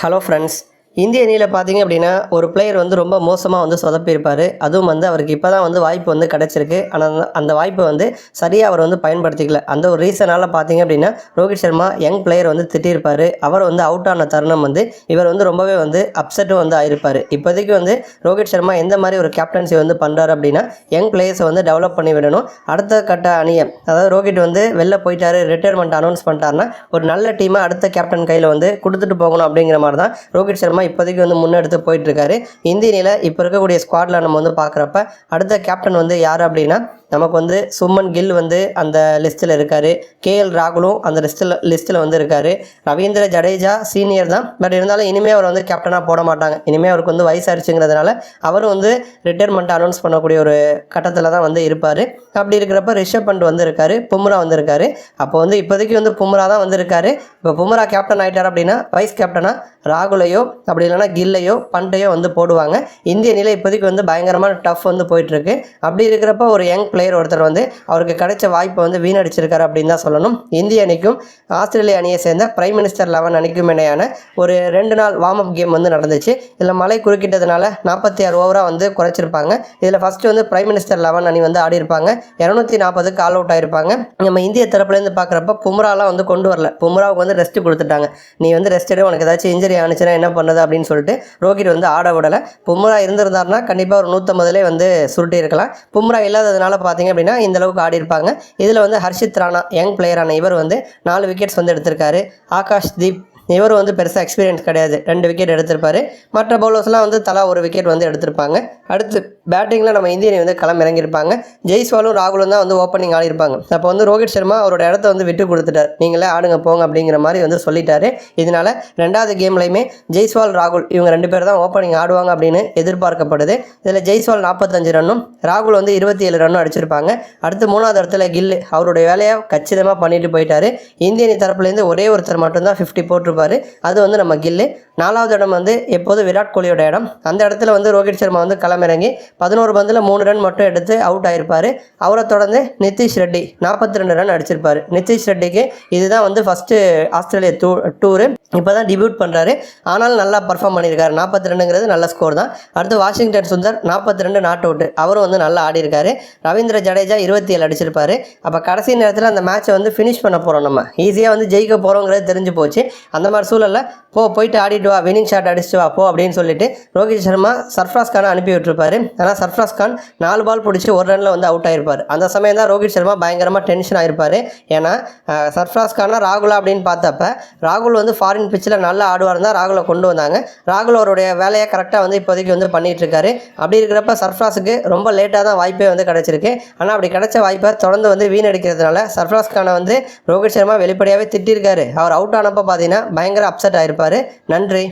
Hello friends இந்திய அணியில் பார்த்தீங்க அப்படின்னா ஒரு பிளேயர் வந்து ரொம்ப மோசமாக வந்து சொதப்பியிருப்பார். அதுவும் வந்து அவருக்கு இப்போ தான் வந்து வாய்ப்பு வந்து கிடச்சிருக்கு. ஆனால் அந்த- அந்த வாய்ப்பை வந்து சரியாக அவர் வந்து பயன்படுத்திக்கல. அந்த ஒரு ரீசனால் பார்த்தீங்க அப்படின்னா ரோஹித் சர்மா யங் பிளேயர் வந்து திட்டியிருப்பார். அவர் வந்து அவுட் ஆன தருணம் வந்து இவர் வந்து ரொம்பவே வந்து அப்செட்டும் வந்து ஆயிருப்பார். இப்போதைக்கு வந்து ரோஹித் சர்மா எந்த மாதிரி ஒரு கேப்டன்சி வந்து பண்ணுறாரு அப்படின்னா யங் பிளேயர்ஸை வந்து டெவலப் பண்ணி விடணும். அடுத்த கட்ட அணியை அதாவது ரோஹித் வந்து வெளில போயிட்டாரு ரிட்டையர்மெண்ட் அனௌன்ஸ் பண்ணிட்டாருன்னா ஒரு நல்ல டீமை அடுத்த கேப்டன் கையில் வந்து கொடுத்துட்டு போகணும் அப்படிங்கிற மாதிரி தான் ரோஹித் சர்மா இப்போதைக்கு வந்து முன்னெடுத்து போயிட்டு இருக்காரு இந்திய அணியில் இப்போ இருக்கக்கூடிய ஸ்குவாடில் நம்ம வந்து பார்க்குறப்ப அடுத்த கேப்டன் வந்து யார் அப்படின்னா நமக்கு வந்து சுமன் கில் வந்து அந்த லிஸ்ட்டில் இருக்கார். கேஎல் ராகுலும் அந்த லிஸ்ட்டில் லிஸ்ட்டில் வந்து இருக்கார். ரவீந்திர ஜடேஜா சீனியர் தான். பட் இருந்தாலும் இனிமேல் அவர் வந்து கேப்டனாக போட மாட்டாங்க. இனிமேல் அவருக்கு வந்து வயசாயிருச்சுங்கிறதுனால அவரும் வந்து ரிட்டையர்மெண்ட் அனௌன்ஸ் பண்ணக்கூடிய ஒரு கட்டத்தில் தான் வந்து இருப்பார். அப்படி இருக்கிறப்ப ரிஷப் பண்ட் வந்து இருக்கார் பும்ரா வந்து இருக்கார் அப்போ வந்து இப்போதைக்கு வந்து பும்ரா தான் வந்து இருக்கார் இப்போ பும்ரா கேப்டன் ஆகிட்டார் அப்படின்னா வைஸ் கேப்டனாக ராகுலையோ அப்படி இல்லைன்னா கில்லையோ பண்டையோ வந்து போடுவாங்க. இந்திய நிலை இப்போதைக்கு வந்து பயங்கரமாக டஃப் வந்து போயிட்டுருக்கு அப்படி இருக்கிறப்ப ஒரு யங் பிளேயர் ஒருத்தர் வந்து அவருக்கு கிடைச்ச வாய்ப்பை வந்து வீணடிச்சிருக்காரு அப்படின்னு தான் சொல்லணும். இந்திய அணிக்கும் ஆஸ்திரேலிய அணியை சேர்ந்த பிரைம் மினிஸ்டர் லெவன் அணிக்கும் இணையான ஒரு ரெண்டு நாள் வார்ம் அப் கேம் வந்து நடந்துச்சு. இதில் மழை குறுக்கிட்டதுனால நாற்பத்தி ஆறு ஓவராக வந்து குறைச்சிருப்பாங்க. இதில் ஃபஸ்ட்டு வந்து பிரைம் மினிஸ்டர் லெவன் அணி வந்து ஆடி இருப்பாங்க. இரநூத்தி நாற்பதுக்கு ஆல் அவுட் ஆயிருப்பாங்க. நம்ம இந்திய தரப்புலேருந்து பார்க்குறப்ப பும்ராலாம் வந்து கொண்டு வரல. பும்ராவுக்கு வந்து ரெஸ்ட் கொடுத்துட்டாங்க. நீ வந்து ரெஸ்ட் எடு உனக்கு ஏதாச்சும் இன்ஜரி ஆனிச்சுன்னா என்ன பண்ணுது அப்படின்னு சொல்லிட்டு ரோஹித் வந்து ஆட விடலை. பும்ரா இருந்திருந்தாருன்னா கண்டிப்பாக ஒரு நூற்றம்பதுலேயே வந்து சுருட்டி இருக்கலாம் பும்ரா இல்லாததுனால பார்த்தீங்க அப்படின்னா இந்த அளவுக்கு ஆடி இருப்பாங்க. இதில் வந்து ஹர்ஷித் ராணா யங் பிளேயரான இவர் வந்து நாலு விக்கெட்ஸ் வந்து எடுத்திருக்காரு. ஆகாஷ் தீப் இவர் வந்து பெருசாக எக்ஸ்பீரியன்ஸ் கிடையாது. ரெண்டு விக்கெட் எடுத்திருப்பார். மற்ற பவுலர்ஸ்லாம் வந்து தலா ஒரு விக்கெட் வந்து எடுத்திருப்பாங்க. அடுத்து பேட்டிங்கில் நம்ம இந்திய வந்து களம் இறங்கியிருப்பாங்க. ஜெய்ஸ்வாலும் ராகுலும் தான் வந்து ஓப்பனிங் ஆடிருப்பாங்க அப்போ வந்து ரோஹித் சர்மா அவரோட இடத்த வந்து விட்டு கொடுத்துட்டார். நீங்களே ஆடுங்க போங்க அப்படிங்கிற மாதிரி வந்து சொல்லிட்டாரு. இதனால ரெண்டாவது கேம்லையுமே ஜெய்ஸ்வால் ராகுல் இவங்க ரெண்டு பேர் தான் ஓப்பனிங் ஆடுவாங்க அப்படின்னு எதிர்பார்க்கப்படுது. இதில் ஜெய்ஸ்வால் நாற்பத்தஞ்சு ரன்னும் ராகுல் வந்து இருபத்தி ஏழு ரன்னும் அடிச்சிருப்பாங்க. அடுத்து மூணாவது இடத்துல கில்லு. அவருடைய வேலையை கச்சிதமாக பண்ணிட்டு போயிட்டாரு. இந்தியனி தரப்புலேருந்து ஒரே ஒருத்தர் மட்டும்தான் ஃபிஃப்டி போட்டிருப்பாரு. அது வந்து நம்ம கில்லு. நாலாவது இடம் வந்து எப்போதும் விராட் கோலியோட இடம். அந்த இடத்துல வந்து ரோஹித் சர்மா வந்து களமிறங்கி பதினோரு பந்தில் மூணு ரன் மட்டும் எடுத்து அவுட் ஆயிருப்பார். அவரை தொடர்ந்து நிதிஷ் ரெட்டி நாற்பத்தி ரெண்டு ரன் அடிச்சிருப்பாரு. நிதிஷ் ரெட்டிக்கு இதுதான் வந்து ஃபஸ்ட்டு ஆஸ்திரேலிய டூ டூரு இப்போ தான் டிபியூட் பண்ணுறாரு ஆனாலும் நல்லா பர்ஃபார்ம் பண்ணியிருக்காரு. நாற்பத்தி ரெண்டுங்கிறது நல்ல ஸ்கோர் தான். அடுத்து வாஷிங்டன் சுந்தர் நாற்பத்தி ரெண்டு நாட் அவுட்டு அவரும் வந்து நல்லா ஆடி இருக்காரு ரவீந்திர ஜடேஜா இருபத்தி ஏழு அடிச்சிருப்பாரு. அப்போ கடைசி நேரத்தில் அந்த மேட்சை வந்து ஃபினிஷ் பண்ண போகிறோம் நம்ம. ஈஸியாக வந்து ஜெயிக்க போகிறோங்கிறது தெரிஞ்சு போச்சு. அந்த அந்த மாதிரி சூழலில் போ போயிட்டு ஆடிட்டு வா வினிங் ஷாட் அடிச்சுட்டு வா போ அப்படின்னு சொல்லிட்டு ரோஹித் சர்மா சர்ஃப்ராஸ் கானை அனுப்பி விட்டுருப்பாரு. ஆனால் சர்ஃப்ராஸ் கான் நாலு பால் பிடிச்சி ஒரு ரனில் வந்து அவுட் ஆயிருப்பார். அந்த சமயம் தான் ரோஹித் சர்மா பயங்கரமாக டென்ஷன் ஆயிருப்பார். ஏன்னா சர்ஃப்ராஸ் கானா ராகுலா அப்படின்னு பார்த்தப்ப ராகுல் வந்து ஃபாரின் பிச்சில் நல்லா ஆடுவார் தான் ராகுலை கொண்டு வந்தாங்க. ராகுல் அவருடைய வேலையை கரெக்டாக வந்து இப்போதைக்கு வந்து பண்ணிகிட்டு இருக்காரு. அப்படி இருக்கிறப்ப சர்ஃப்ராஸுக்கு ரொம்ப லேட்டாக தான் வாய்ப்பே வந்து கிடச்சிருக்கு. ஆனால் அப்படி கிடைச்ச வாய்ப்பை தொடர்ந்து வந்து வீணடிக்கிறதுனால சர்ஃப்ராஸ் கானை வந்து ரோஹித் சர்மா வெளிப்படையாகவே திட்டிருக்காரு. அவர் அவுட் ஆனப்போ பார்த்தீங்கன்னா பயங்கர அப்செட் ஆயிருப்பார். நன்றி.